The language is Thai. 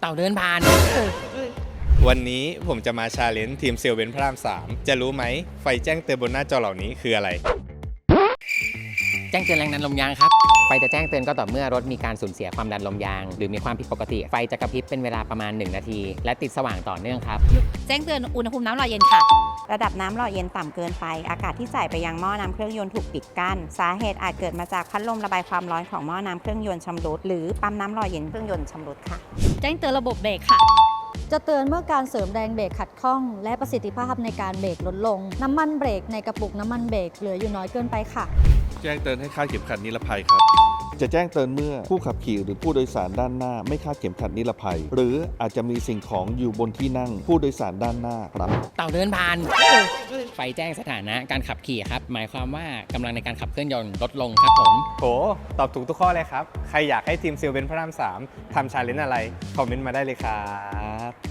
เต่าเดินผ่าน วันนี้ผมจะมาชาเลนจ์ทีมเซลเวนพระราม3 จะรู้ไหมไฟแจ้งเตือนบนหน้าจอเหล่านี้คืออะไร แจ้งเตือนแรงดันลมยางครับ ไฟจะแจ้งเตือนก็ต่อเมื่อรถมีการสูญเสียความดันลมยาง หรือมีความผิดปกติ ไฟจะกระพริบเป็นเวลาประมาณ 1 นาที และติดสว่างต่อเนื่องครับ แจ้งเตือนอุณหภูมิน้ำหล่อเย็นค่ะ ระดับน้ำหล่อเย็นต่ำเกินไป อากาศที่จ่ายไปยังหม้อน้ำเครื่องยนต์ถูกปิดกั้น สาเหตุอาจเกิดมาจากพัดลมระบายความร้อนของหม้อน้ำเครื่องยนต์ชำรุดหรือปั๊มน้ำหล่อเย็นเครื่องยนต์ชำรุดค่ะ แจ้งเตือนระบบเบรกค่ะ จะเตือนเมื่อการเสริมแรงเบรกขัดข้อง และประสิทธิภาพในการเบรกลดลง น้ำมันเบรกในกระปุกน้ำมันเบรกเหลืออยู่น้อยเกินไปค่ะ แจ้งเตือนให้คาดเข็มขัดนิรภัยครับ จะแจ้งเตือนเมื่อผู้ขับขี่หรือผู้โดยสารด้านหน้า ไม่คาดเข็มขัดนิรภัย หรืออาจจะมีสิ่งของอยู่บนที่นั่งผู้โดยสารด้านหน้าครับเต่าเดินผ่าน ไฟแจ้งสถานะการขับขี่ครับ หมายความว่ากำลังในการขับเคลื่อนยนต์ลดลงครับผม โห ตอบถูกทุกข้อเลยครับ ใครอยากให้ทีมเซลเวนพระราม3ทำชาเลนจ์อะไร คอมเมนต์มาได้เลย ครับ